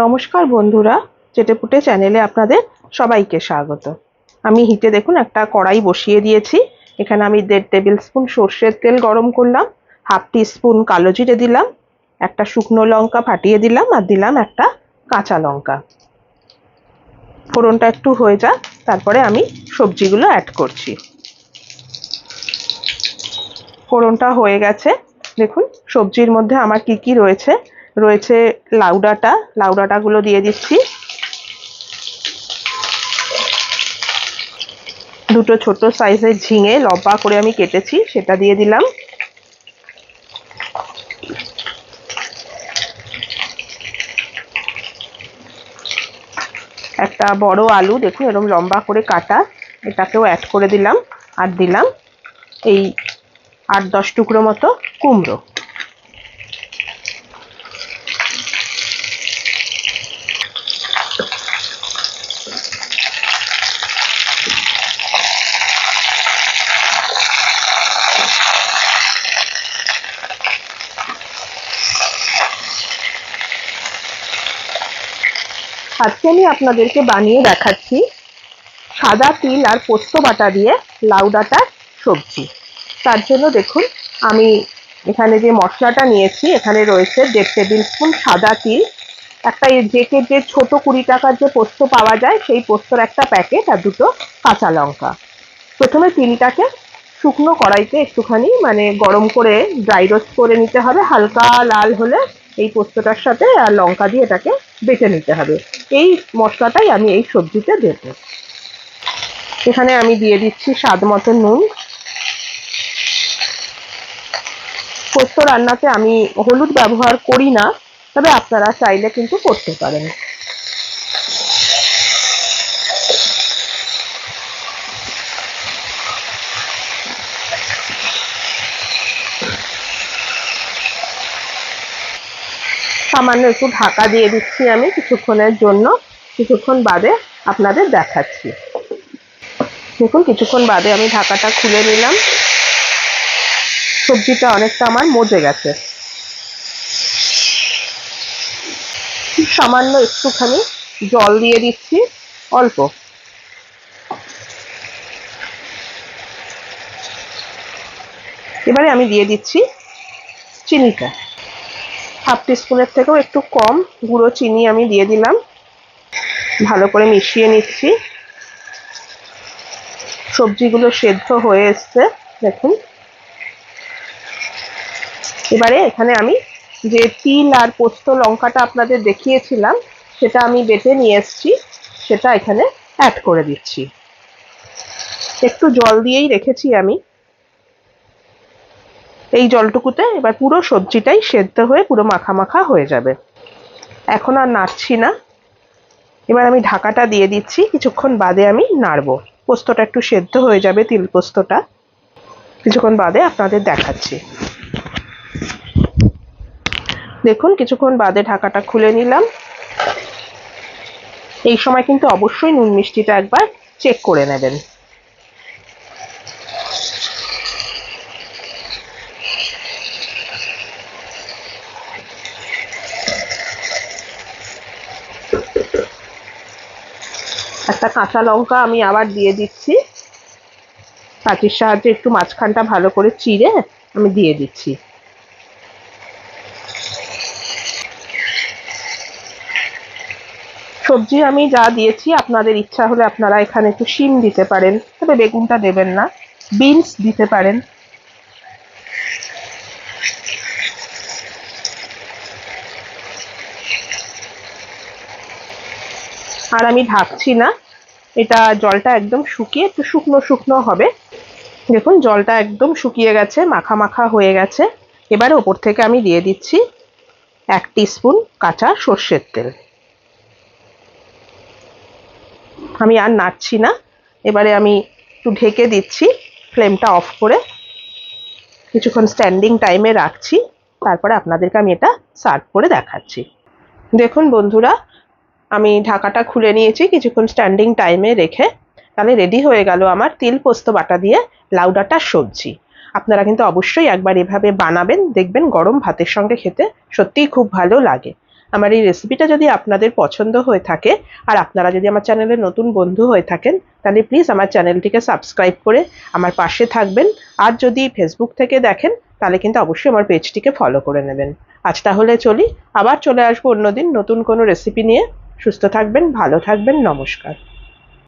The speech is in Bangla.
নমস্কার বন্ধুরা, চেটেপুটে চ্যানেলে আপনাদের সবাইকে স্বাগত। আমি হিটে দেখুন একটা কড়াই বসিয়ে দিয়েছি। এখানে আমি দেড় টেবিল স্পুন সর্ষের তেল গরম করলাম, হাফ টি স্পুন কালো জিরে দিলাম, একটা শুকনো লঙ্কা ফাটিয়ে দিলাম আর দিলাম একটা কাঁচা লঙ্কা। ফোড়নটা একটু হয়ে যাক, তারপরে আমি সবজিগুলো অ্যাড করছি। ফোড়নটা হয়ে গেছে। দেখুন, সবজির মধ্যে আমার কি কি রয়েছে রয়েছে লাউ ডাঁটা। লাউ ডাঁটাগুলো দিয়ে দিচ্ছি। দুটো ছোট সাইজের ঝিঙে লম্বা করে আমি কেটেছি, সেটা দিয়ে দিলাম। একটা বড় আলু, দেখুন এরকম লম্বা করে কাটা, এটাকেও অ্যাড করে দিলাম, আর দিলাম এই আট দশ টুকরো মতো কুমড়ো। আজকে আমি আপনাদেরকে বানিয়ে দেখাচ্ছি। সাদা তিল আর পোস্ত বাটা দিয়ে লাউ ডাঁটার সবজি। তার জন্য দেখুন, আমি এখানে যে মশলাটা নিয়েছি, এখানে রয়েছে দেড় টেবিল স্পুন সাদা তিল। একটা জেকে যে ছোট কুড়ি টাকার যে পোস্ত পাওয়া যায়, সেই পোস্তর একটা প্যাকেট আর দুটো কাঁচা লঙ্কা। প্রথমে তিলটাকে শুকনো কড়াইতে একটুখানি মানে গরম করে ড্রাই রোস্ট করে নিতে হবে। হালকা লাল হলে এই পোস্তটার সাথে আর লঙ্কা দিয়ে এটাকে বেটে নিতে হবে। এই মশলাটাই আমি এই সবজিতে দেব। এখানে আমি দিয়ে দিচ্ছি স্বাদ মতো নুন। পোস্ত রান্নাতে আমি হলুদ ব্যবহার করি না, তবে আপনারা চাইলে কিন্তু করতে পারেন। সামান্য একটু ঢাকা দিয়ে দিচ্ছি আমি কিছুক্ষণের জন্য। কিছুক্ষণ বাদে আপনাদের দেখাচ্ছি। দেখুন, কিছুক্ষণ বাদে আমি ঢাকাটা খুলে নিলাম। সবজিটা অনেকটা আমার মজে গেছে। সামান্য একটুখানি জল দিয়ে দিচ্ছি, অল্প। এবারে আমি দিয়ে দিচ্ছি চিনিটা। হাফ টিস্পুনের থেকেও একটু কম। গুঁড়ো চিনি আমি দিয়ে দিলাম। ভালো করে মিশিয়ে নিচ্ছি। সবজিগুলো সেদ্ধ হয়ে এসছে, দেখুন। এবারে এখানে আমি যে তিল আর পোস্ত লঙ্কাটা আপনাদের দেখিয়েছিলাম, সেটা আমি বেটে নিয়ে এসছি। সেটা এখানে অ্যাড করে দিচ্ছি। একটু জল দিয়েই রেখেছি আমি। এই জলটুকুতে এবার পুরো সবজিটাই সেদ্ধ হয়ে পুরো মাখা মাখা হয়ে যাবে। এখন আর নাড়ছি না। এবার আমি ঢাকাটা দিয়ে দিচ্ছি, কিছুক্ষণ বাদে আমি নাড়বো। পোস্তটা একটু সেদ্ধ হয়ে যাবে তিল পোস্তটা। কিছুক্ষণ বাদে আপনাদের দেখাচ্ছি। দেখুন, কিছুক্ষণ বাদে ঢাকাটা খুলে নিলাম। এই সময় কিন্তু অবশ্যই নুন মিষ্টিটা একবার চেক করে নেবেন। একটা কাঁচা লঙ্কা আমি আবার দিয়ে দিচ্ছি। কাঁচির সাহায্যে একটু মাঝখানটা ভালো করে চিড়ে আমি দিয়ে দিচ্ছি। সবজি আমি যা দিয়েছি, আপনাদের ইচ্ছা হলে আপনারা এখানে একটু শিম দিতে পারেন, তবে বেগুনটা দেবেন না। বিনস দিতে পারেন। আর আমি ঢাকছি না, এটা জলটা একদম শুকিয়ে একটু শুকনো শুকনো হবে। দেখুন, জলটা একদম শুকিয়ে গেছে, মাখা মাখা হয়ে গেছে। এবারে ওপর থেকে আমি দিয়ে দিচ্ছি এক স্পুন কাঁচা সর্ষের তেল। আমি আর নাড়ছি না, এবারে আমি একটু ঢেকে দিচ্ছি, ফ্লেমটা অফ করে। কিছুক্ষণ স্ট্যান্ডিং টাইমে রাখছি, তারপরে আপনাদেরকে আমি এটা সার্ভ করে দেখাচ্ছি। দেখুন বন্ধুরা আমি ঢাকাটা খুলে নিয়েছি কিছুক্ষণ স্ট্যান্ডিং টাইমে রেখে। তাহলে রেডি হয়ে গেল আমার তিল পোস্ত বাটা দিয়ে লাউ ডাঁটার সবজি। আপনারা কিন্তু অবশ্যই একবার এভাবে বানাবেন, দেখবেন গরম ভাতের সঙ্গে খেতে সত্যিই খুব ভালো লাগে। আমার এই রেসিপিটা যদি আপনাদের পছন্দ হয়ে থাকে আর আপনারা যদি আমার চ্যানেলের নতুন বন্ধু হয়ে থাকেন, তাহলে প্লিজ আমার চ্যানেলটিকে সাবস্ক্রাইব করে আমার পাশে থাকবেন। আর যদি ফেসবুক থেকে দেখেন, তাহলে কিন্তু অবশ্যই আমার পেজটিকে ফলো করে নেবেন। আজ তাহলে চলি, আবার চলে আসব অন্যদিন নতুন কোনো রেসিপি নিয়ে। সুস্থ থাকবেন ভালো থাকবেন নমস্কার।